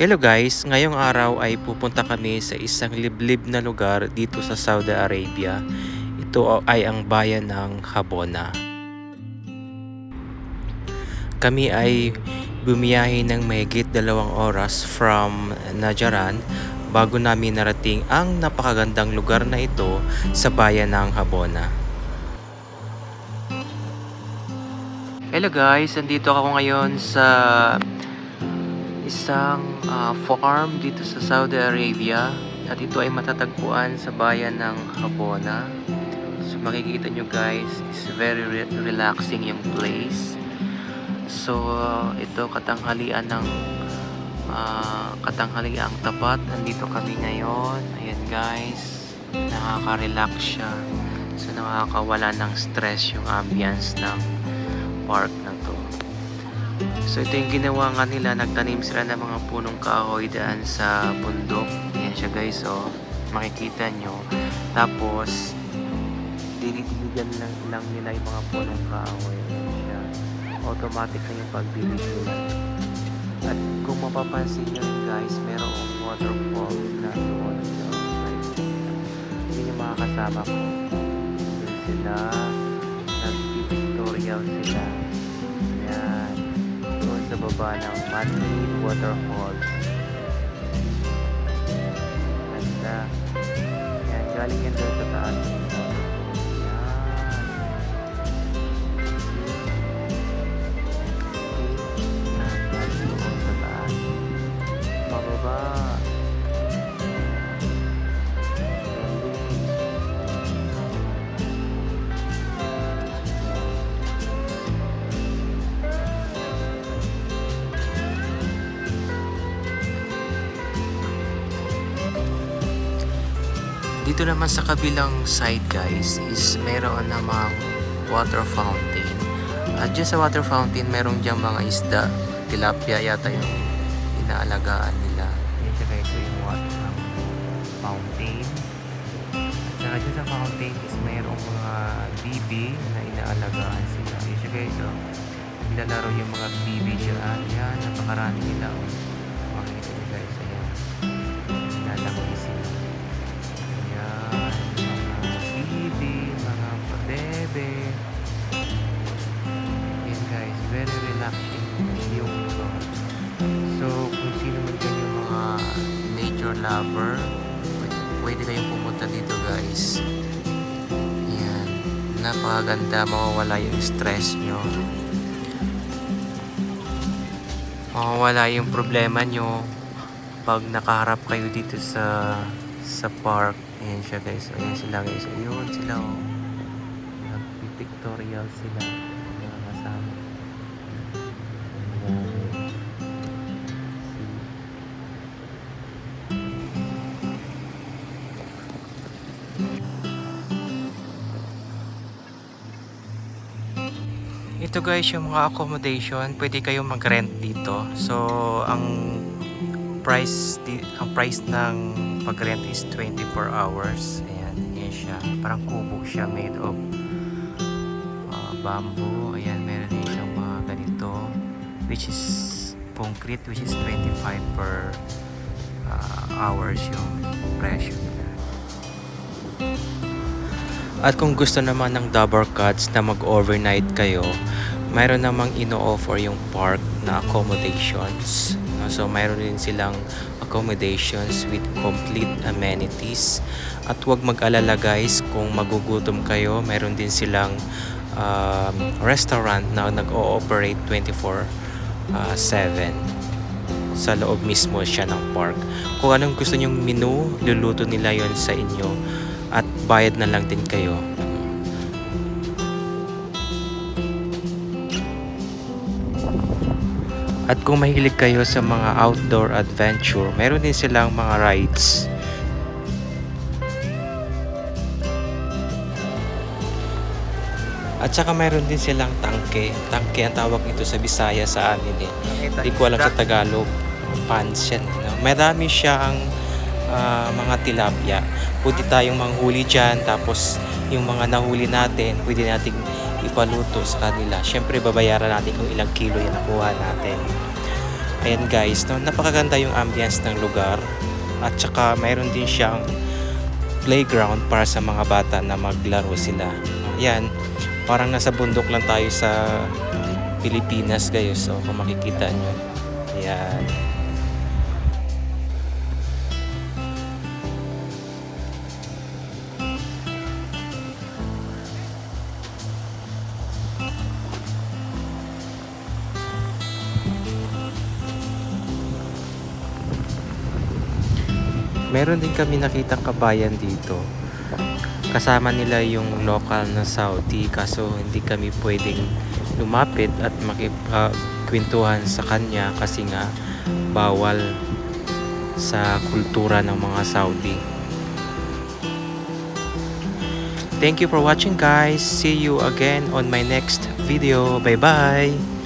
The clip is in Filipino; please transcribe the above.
Hello guys, ngayong araw ay pupunta kami sa isang liblib na lugar dito sa Saudi Arabia. Ito ay ang bayan ng Habona. Kami ay bumiyahe ng mahigit dalawang oras from Najaran bago namin narating ang napakagandang lugar na ito sa bayan ng Habona. Hello guys, andito ako ngayon sa isang ah, farm dito sa Saudi Arabia at ito ay matatagpuan sa bayan ng Habona. So makikita nyo guys, is very re- relaxing yung place. So ah, ito katanghalian ng ah, katanghaliang tapat. Nandito kami ngayon. Ayan guys, nakaka-relax siya. So nakakawala ng stress yung ambience ng park to. So ito yung ginawa nga nila, nagtanim sila ng mga punong kahoy daan sa bundok. Ayan siya guys, oh. Makikita nyo. Tapos, dinidiligan lang, lang nila yung mga punong kahoy. Siya. Automatic na yung pagdilig nila. At kung mapapansin nyo guys, merong waterfall na doon. Hindi yung mga kasama ko. Doon sila, nag-tutorial sila. Baba ng Manly Waterfalls. Ganda. Yan, galing yan doon sa taas. Dito naman sa kabilang side guys is meron namang water fountain. At dyan sa water fountain meron dyan mga isda. Tilapia yata yung inaalagaan nila. Siya guys, yung water fountain. At saka dyan sa fountain is mayroong mga bibi na inaalagaan sila. Siya guys, oh. Nilalaro yung mga bibi dyan. Yan, napakarami nila. Oh. Nature lover, pwede, kayong pumunta dito guys. Yan, napakaganda, mawawala yung stress nyo. Mawawala yung problema nyo pag nakaharap kayo dito sa sa park. Ayan siya guys. Ayan sila guys. Ayun sila oh. Nag-pictorial sila. Mga kasama. Ito guys yung mga accommodation, pwede kayong mag-rent dito. So, ang price di, ang price ng pag-rent is 24 hours. Ayan, yan siya. Parang kubo siya made of uh, bamboo. Ayan, meron din siyang mga ganito which is concrete which is 25 per uh, hours yung presyo nila. At kung gusto naman ng double cuts na mag-overnight kayo, mayroon namang ino-offer yung park na accommodations. So, mayroon din silang accommodations with complete amenities. At huwag mag-alala guys kung magugutom kayo, mayroon din silang um, restaurant na nag-ooperate 24 uh, 7 sa loob mismo siya ng park. Kung anong gusto nyong menu, luluto nila yon sa inyo at bayad na lang din kayo. At kung mahilig kayo sa mga outdoor adventure, meron din silang mga rides. At saka meron din silang tangke. Tangke ang tawag nito sa Bisaya sa amin eh. Hindi ko alam sa Tagalog. Pans yan. eh, No? Marami siyang ah, mga tilapia. Pwede tayong manghuli dyan. Tapos yung mga nahuli natin, pwede nating ipaluto sa kanila. Siyempre, babayaran natin kung ilang kilo yung nakuha natin. Ayan guys, no, napakaganda yung ambience ng lugar. At saka mayroon din siyang playground para sa mga bata na maglaro sila. Ayan, parang nasa bundok lang tayo sa Pilipinas guys. So kung makikita nyo. Ayan. Meron din kami nakitang kabayan dito. Kasama nila yung local na Saudi kaso hindi kami pwedeng lumapit at makipagkwentuhan sa kanya kasi nga bawal sa kultura ng mga Saudi. Thank you for watching guys. See you again on my next video. Bye bye.